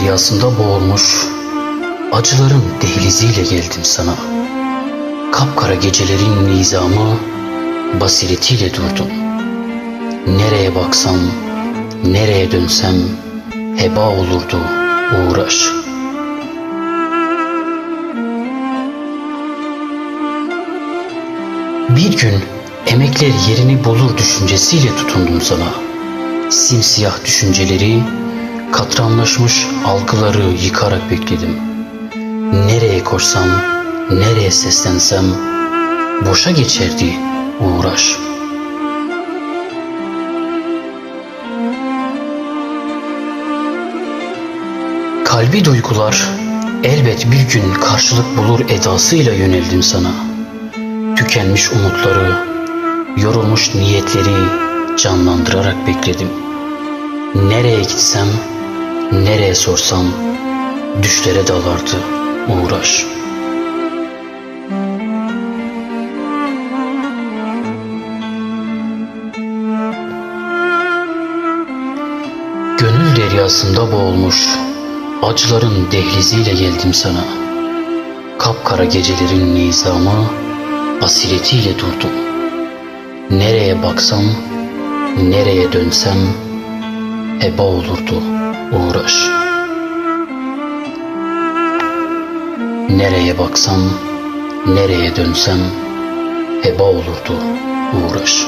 deryasında boğulmuş, acıların dehliziyle geldim sana. Kapkara gecelerin nizamı, basiretiyle durdum. Nereye baksam, nereye dönsem, heba olurdu uğraş. Bir gün emekler yerini bulur düşüncesiyle tutundum sana. Simsiyah düşünceleri, katranlaşmış algıları yıkarak bekledim. Nereye koşsam, nereye seslensem, boşa geçerdi uğraş. Kalbi duygular elbet bir gün karşılık bulur edasıyla yöneldim sana. Tükenmiş umutları, yorulmuş niyetleri canlandırarak bekledim. Nereye gitsem, nereye sorsam düşlere dalardı uğraş. Gönül deryasında boğulmuş, acıların dehliziyle geldim sana. Kapkara gecelerin nizamı, basiretiyle durdum. Nereye baksam, nereye dönsem, heba olurdu uğraş. Nereye baksam, nereye dönsem, heba olurdu uğraş.